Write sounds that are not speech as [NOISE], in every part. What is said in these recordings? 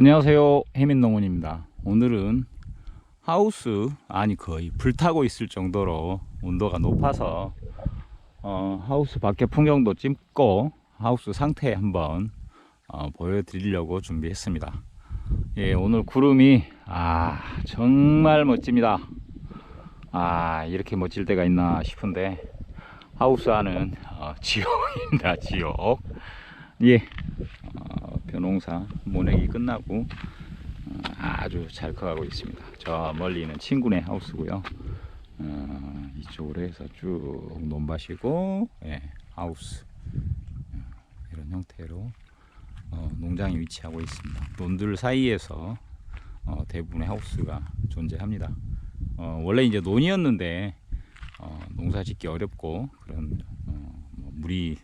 안녕하세요. 해민농원입니다. 오늘은 하우스 아니 거의 불타고 있을 정도로 온도가 높아서 어, 하우스 밖에 풍경도 찍고 하우스 상태 한번 어, 보여드리려고 준비했습니다. 예, 오늘 구름이 아 정말 멋집니다. 아 이렇게 멋질 때가 있나 싶은데 하우스 안은 어, 지옥입니다 지옥. 예 어, 벼농사 모내기 끝나고 어, 아주 잘 커가고 있습니다. 저 멀리는 친구네 하우스고요. 어, 이쪽으로 해서 쭉 논밭이고 예, 하우스 어, 이런 형태로 어, 농장이 위치하고 있습니다. 논들 사이에서 어, 대부분의 하우스가 존재합니다. 어, 원래 이제 논이었는데 어, 농사 짓기 어렵고 그런 어, 뭐 물이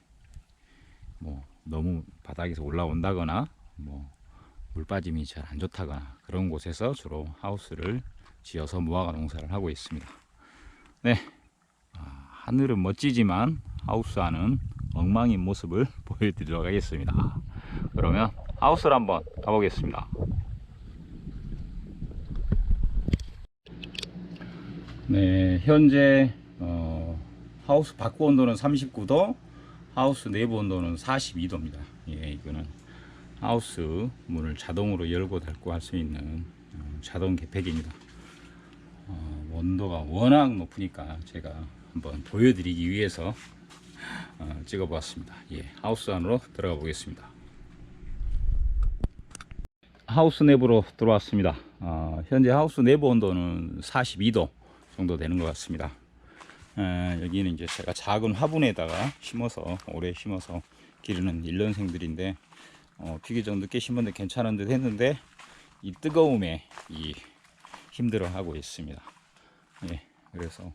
뭐 너무 바닥에서 올라온다거나 뭐 물 빠짐이 잘 안 좋다거나 그런 곳에서 주로 하우스를 지어서 무화과 농사를 하고 있습니다. 네, 아, 하늘은 멋지지만 하우스 안은 엉망인 모습을 [LAUGHS] 보여드리도록 하겠습니다. 그러면 하우스를 한번 가보겠습니다. 네, 현재 어, 하우스 밖 온도는 39도, 하우스 내부 온도는 42도입니다. 예, 이거는 하우스 문을 자동으로 열고 닫고 할 수 있는 어, 자동 개폐기입니다. 어, 온도가 워낙 높으니까 제가 한번 보여드리기 위해서 어, 찍어보았습니다. 예, 하우스 안으로 들어가 보겠습니다. 하우스 내부로 들어왔습니다. 어, 현재 하우스 내부 온도는 42도 정도 되는 것 같습니다. 에, 여기는 이제 제가 작은 화분에다가 심어서 오래 심어서 기르는 일년생들인데 어, 비교 좀 늦게 심었는데 괜찮은 듯 했는데 이 뜨거움에 이 힘들어하고 있습니다. 예, 그래서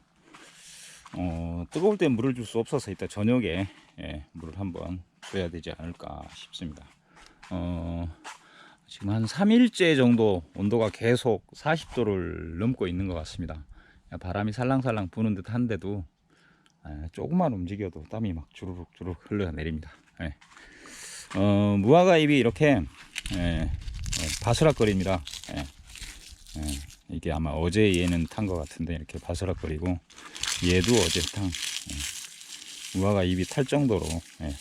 어, 뜨거울 때 물을 줄 수 없어서 이따 저녁에 예, 물을 한번 줘야 되지 않을까 싶습니다. 어, 지금 한 3일째 정도 온도가 계속 40도를 넘고 있는 것 같습니다. 바람이 살랑살랑 부는 듯 한데도 에, 조금만 움직여도 땀이 막 주르륵 주르륵 흘러내립니다. 예. 어, 무화과 잎이 이렇게 예, 예, 바스락거립니다. 예, 예, 이게 아마 어제 얘는 탄 것 같은데 이렇게 바스락거리고 얘도 어제 탄 예, 무화과 잎이 탈 정도로 예.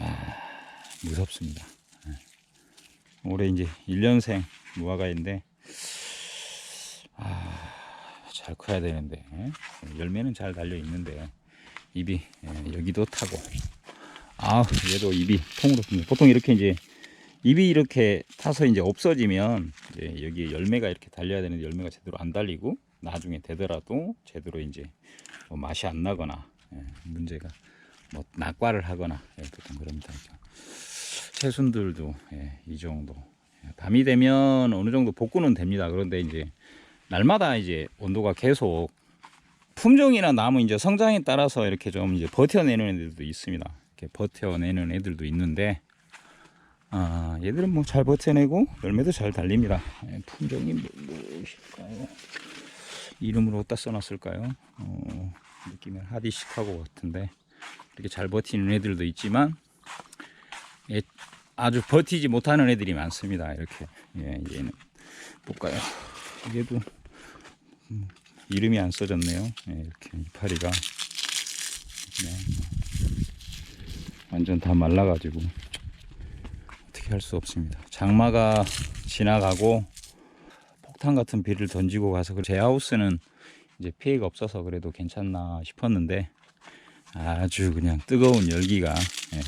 아, 무섭습니다. 예. 올해 이제 1년생 무화과인데 아, 잘 커야 되는데 예? 열매는 잘 달려 있는데 잎이 예, 여기도 타고 아 얘도 입이 통으로. 보통 이렇게 이제 입이 이렇게 타서 이제 없어지면 이제 여기 열매가 이렇게 달려야 되는데 열매가 제대로 안 달리고 나중에 되더라도 제대로 이제 뭐 맛이 안 나거나 예, 문제가 뭐 낙과를 하거나 예, 보통 그럽니다. 새순들도 예, 이 정도 예, 밤이 되면 어느 정도 복구는 됩니다. 그런데 이제 날마다 이제 온도가 계속 품종이나 나무 이제 성장에 따라서 이렇게 좀 이제 버텨내는 애들도 있습니다. 이렇게 버텨내는 애들도 있는데 아 얘들은 뭐 잘 버텨내고 열매도 잘 달립니다. 예, 품종이 뭐, 무엇일까요? 이름으로 어디다 써놨을까요? 어, 느낌은 하디시카고 같은데 이렇게 잘 버티는 애들도 있지만 예, 아주 버티지 못하는 애들이 많습니다. 이렇게 예, 얘는 볼까요? 얘도 음, 이름이 안 써졌네요. 예, 이렇게 이파리가 네. 완전 다 말라가지고 어떻게 할 수 없습니다. 장마가 지나가고 폭탄 같은 비를 던지고 가서 그제 하우스는 이제 피해가 없어서 그래도 괜찮나 싶었는데 아주 그냥 뜨거운 열기가 예.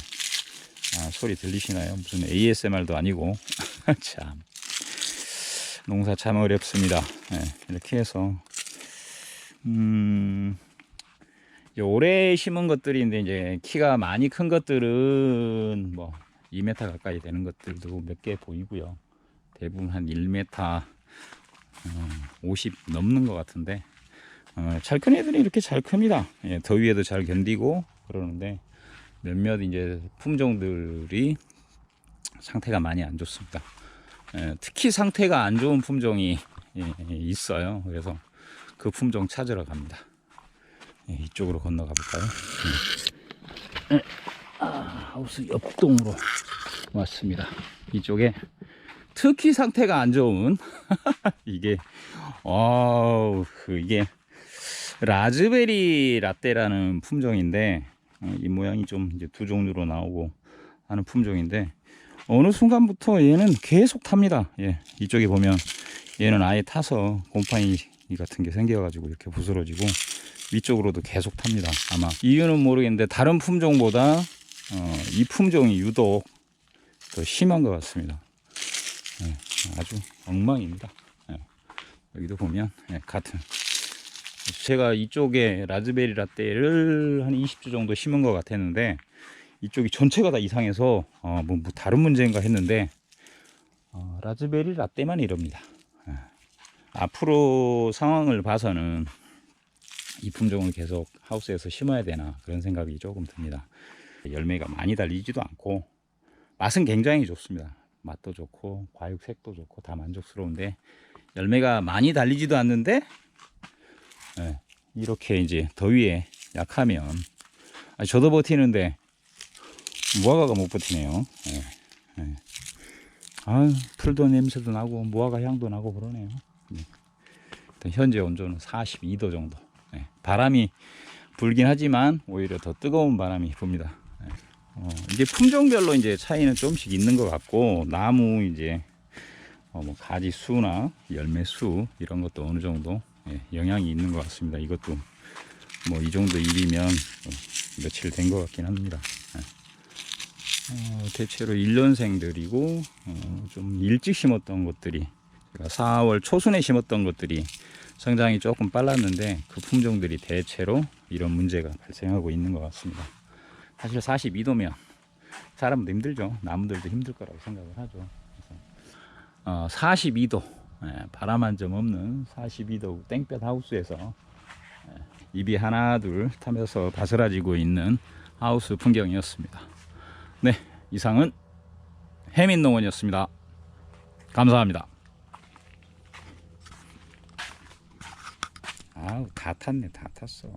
아, 소리 들리시나요? 무슨 ASMR도 아니고 [LAUGHS] 참 농사 참 어렵습니다. 예, 이렇게 해서 음, 올해 심은 것들인데 이제 키가 많이 큰 것들은 뭐 2m 가까이 되는 것들도 몇 개 보이고요. 대부분 한 1m 어, 50 넘는 것 같은데 어, 잘큰 애들이 이렇게 잘 큽니다. 예, 더위에도 잘 견디고 그러는데 몇몇 이제 품종들이 상태가 많이 안 좋습니다. 예, 특히 상태가 안 좋은 품종이 예, 있어요. 그래서 그 품종 찾으러 갑니다. 예, 이쪽으로 건너가 볼까요? 예. 아, 하우스 옆동으로 왔습니다. 이쪽에 특히 상태가 안 좋은 [LAUGHS] 이게 어 이게 라즈베리 라떼라는 품종인데 어, 이 모양이 좀 이제 두 종류로 나오고 하는 품종인데 어느 순간부터 얘는 계속 탑니다. 예, 이쪽에 보면 얘는 아예 타서 곰팡이 같은 게 생겨가지고 이렇게 부스러지고 위쪽으로도 계속 탑니다. 아마 이유는 모르겠는데 다른 품종보다 어, 이 품종이 유독 더 심한 것 같습니다. 예, 아주 엉망입니다. 예, 여기도 보면 예, 같은 제가 이쪽에 라즈베리 라떼를 한 20주 정도 심은 것 같았는데 이쪽이 전체가 다 이상해서 어, 뭐, 뭐 다른 문제인가 했는데 어, 라즈베리 라떼만 이럽니다. 예. 앞으로 상황을 봐서는 이 품종을 계속 하우스에서 심어야 되나 그런 생각이 조금 듭니다. 열매가 많이 달리지도 않고 맛은 굉장히 좋습니다. 맛도 좋고 과육 색도 좋고 다 만족스러운데 열매가 많이 달리지도 않는데 예, 이렇게 이제 더위에 약하면 아니, 저도 버티는데 무화과가 못 버티네요. 예, 예. 아 풀도 냄새도 나고 무화과 향도 나고 그러네요. 예. 현재 온도는 42도 정도. 예, 바람이 불긴 하지만 오히려 더 뜨거운 바람이 붑니다. 예. 어, 이제 품종별로 이제 차이는 조금씩 있는 것 같고 나무 이제 어, 뭐 가지 수나 열매 수 이런 것도 어느 정도 예, 영향이 있는 것 같습니다. 이것도 뭐 이 정도 일이면 어, 며칠 된 것 같긴 합니다. 대체로 1년생들이고 어, 좀 일찍 심었던 것들이 제가 4월 초순에 심었던 것들이 성장이 조금 빨랐는데 그 품종들이 대체로 이런 문제가 발생하고 있는 것 같습니다. 사실 42도면 사람도 힘들죠. 나무들도 힘들 거라고 생각을 하죠. 어, 42도 예, 바람 한 점 없는 42도 땡볕 하우스에서 예, 입이 하나 둘 타면서 바스라지고 있는 하우스 풍경이었습니다. 네, 이상은 해민농원이었습니다. 감사합니다. 아우 다 탔네, 다 탔어.